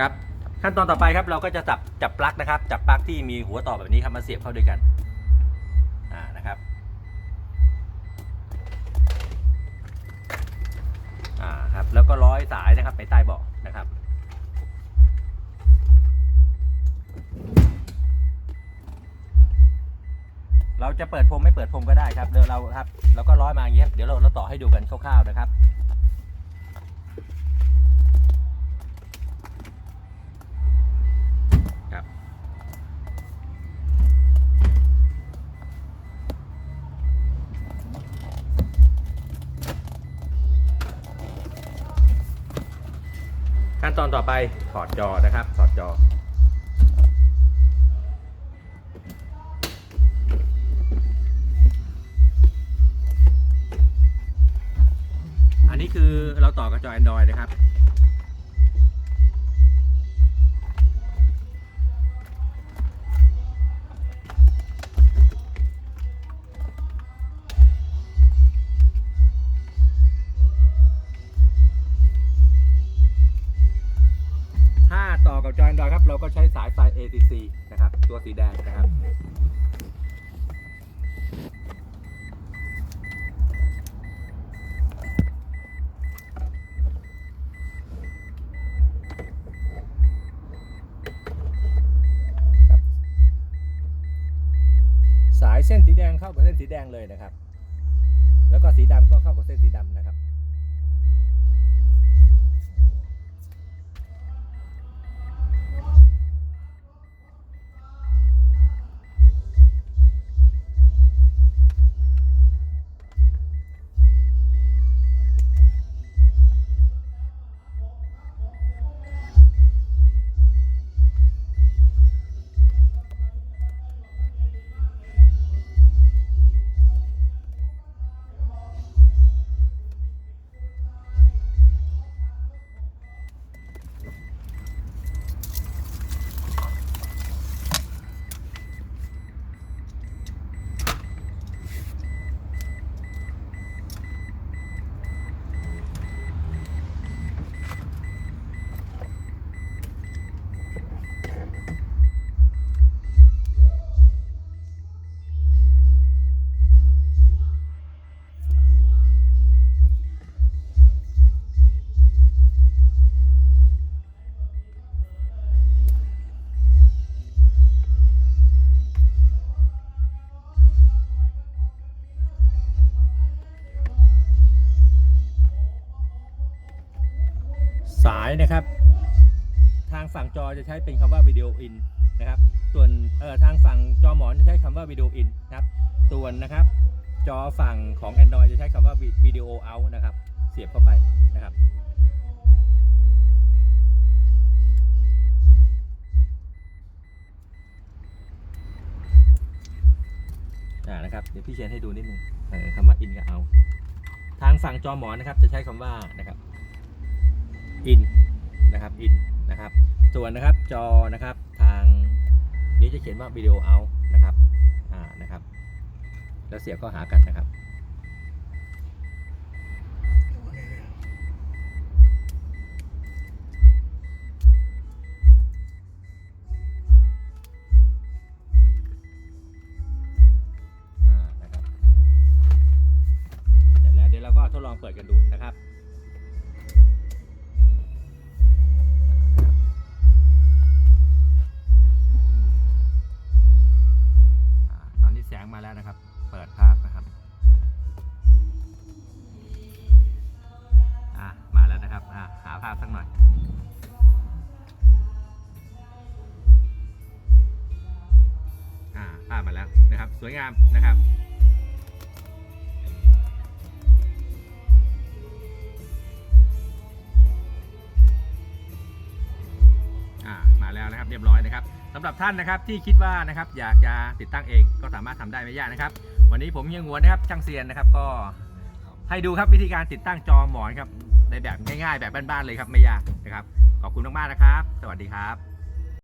ครับ ขั้นตอนต่อไปครับเราก็จะจับจับปลั๊กนะครับ จับปลั๊กที่มีหัวต่อแบบนี้ครับมาเสียบเข้าด้วยกันอ่านะครับอ่าครับแล้วก็ร้อยสายนะครับไปใต้เบาะนะครับเราจะเปิดพรมไม่เปิดพรมก็ได้ครับเดี๋ยวเราครับแล้วก็ร้อยมาอย่างเงี้ยเดี๋ยวเราเราต่อให้ดูกันคร่าวๆนะครับ ขั้นตอนต่อไปถอดจอนะครับ ถอดจอ อันนี้คือเราต่อกับจอ Android นะครับ กับจอ Android ครับเราก็ใช้สายไฟ ATC นะครับตัวสีแดงนะครับครับสายเส้นสีแดงเข้ากับเส้นสีแดงเลยนะครับ สายนะครับ ทางฝั่งจอจะใช้เป็นคำว่าวิดีโออินนะครับ ส่วนเอ่อทางฝั่งจอหมอนจะใช้คำว่าวิดีโออินนะครับ ส่วนนะครับ จอฝั่งของ Android จะใช้คำว่าวิดีโอเอานะครับ เสียบเข้าไปนะครับอ่านะครับเดี๋ยวพี่เขียนให้ดูนิดนึงคำว่า in กับ out ทางฝั่งจอหมอนนะครับ จะใช้คำว่านะครับ in นนะครับ in นนะครับ ส่วนนะครับจอนะครับทางนี้จะเขียนว่า video out นะครับอ่านะครับ แล้วเสียบเข้าหากันนะครับอ่านะครับเสร็จแล้วเดี๋ยวเราก็ทดลองเปิดกันดูนะครับ ภาพสักหน่อย อ่าภาพมาแล้วนะครับ สวยงามนะครับอ่ามาแล้วนะครับเรียบร้อยนะครับสำหรับท่านนะครับที่คิดว่านะครับอยากจะติดตั้งเองก็สามารถทำได้ไม่ยากนะครับ วันนี้ผมเฮียงวนนะครับช่างเซียนนะครับก็ให้ดูครับวิธีการติดตั้งจอหมอนครับ ในแบบง่ายๆ แบบบ้านๆเลยครับไม่ยากนะครับ ขอบคุณมากๆนะครับ สวัสดีครับ